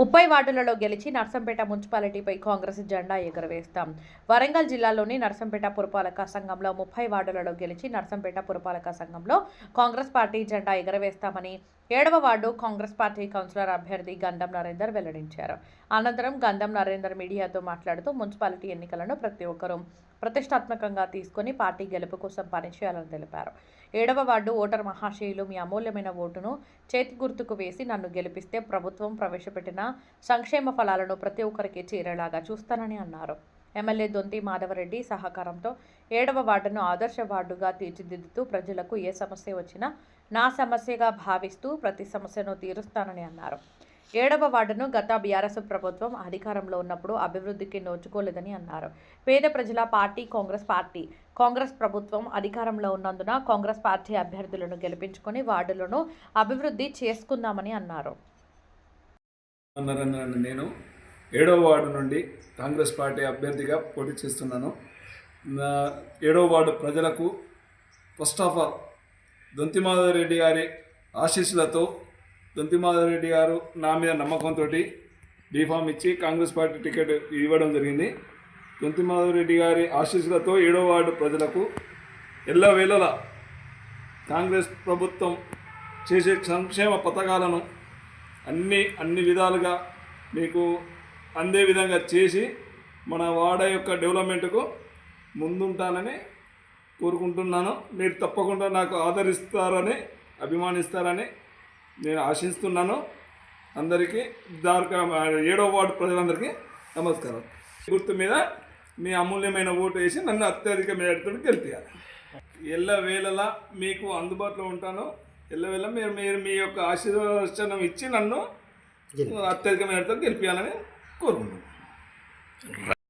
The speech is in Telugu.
ముప్పై వార్డులలో గెలిచి నర్సంపేట మున్సిపాలిటీపై కాంగ్రెస్ జెండా ఎగురవేస్తాం. వరంగల్ జిల్లాలోని నర్సంపేట పురపాలక సంఘంలో ముప్పై వార్డులలో గెలిచి నర్సంపేట పురపాలక సంఘంలో కాంగ్రెస్ పార్టీ జెండా ఎగురవేస్తామని ఏడవ వార్డు కాంగ్రెస్ పార్టీ కౌన్సిలర్ అభ్యర్థి గంధం నరేందర్ వెల్లడించారు. అనంతరం గంధం నరేందర్ మీడియాతో మాట్లాడుతూ మున్సిపాలిటీ ఎన్నికలను ప్రతి ఒక్కరూ ప్రతిష్టాత్మకంగా తీసుకొని పార్టీ గెలుపు కోసం పనిచేయాలని తెలిపారు. ఏడవ వార్డు ఓటర్ మహాశయులు మీ అమూల్యమైన ఓటును చేతి గుర్తుకు వేసి నన్ను గెలిపిస్తే ప్రభుత్వం ప్రవేశపెట్టిన సంక్షేమ ఫలాలను ప్రతి ఒక్కరికి చేరేలాగా చూస్తానని అన్నారు. ఎమ్మెల్యే దొంతి మాధవరెడ్డి సహకారంతో ఏడవ వార్డును ఆదర్శ వార్డుగా తీర్చిదిద్దుతూ ప్రజలకు ఏ సమస్య వచ్చినా నా సమస్యగా భావిస్తూ ప్రతి సమస్యను తీరుస్తానని అన్నారు. ఏడవ వార్డును గత బీఆర్ఎస్ ప్రభుత్వం అధికారంలో ఉన్నప్పుడు అభివృద్ధికి నోచుకోలేదని అన్నారు. పేద ప్రజల పార్టీ కాంగ్రెస్ పార్టీ. కాంగ్రెస్ ప్రభుత్వం అధికారంలో ఉన్నందున కాంగ్రెస్ పార్టీ అభ్యర్థులను గెలిపించుకొని వార్డులను అభివృద్ధి చేసుకుందామని అన్నారు. నేను. ఏడవ వార్డు నుండి కాంగ్రెస్ పార్టీ అభ్యర్థిగా పోటీ చేస్తున్నాను. ఏడవ వార్డు ప్రజలకు ఫస్ట్ ఆఫ్ ఆల్ దొంతిమాధవరెడ్డి గారి ఆశీస్సులతో దొంతిమాధవరెడ్డి గారు నా మీద నమ్మకంతో బీఫామ్ ఇచ్చి కాంగ్రెస్ పార్టీ టికెట్ ఇవ్వడం జరిగింది. దొంతిమాధవరెడ్డి గారి ఆశీస్సులతో ఏడో వార్డు ప్రజలకు ఎల్లవేళలా కాంగ్రెస్ ప్రభుత్వం చేసే సంక్షేమ పథకాలను అన్ని అన్ని విధాలుగా మీకు అందే విధంగా చేసి మన వాడ యొక్క డెవలప్మెంట్కు ముందుంటానని కోరుకుంటున్నాను. మీరు తప్పకుండా నాకు ఆదరిస్తారని అభిమానిస్తారని నేను ఆశిస్తున్నాను. అందరికీ దార్క ఏడవ వార్డు ప్రజలందరికీ నమస్కారం. గుర్తు మీద మీ అమూల్యమైన ఓటు వేసి నన్ను అత్యధిక మేడతో గెలిపించాలి ఎల్ల వేళలా మీకు అందుబాటులో ఉంటాను. ఎల్లవేళ మీరు మీరు మీ యొక్క ఆశీర్వచనం ఇచ్చి నన్ను అత్యధిక మేడతో గెలిపించాలని కోరుకుంటున్నాను.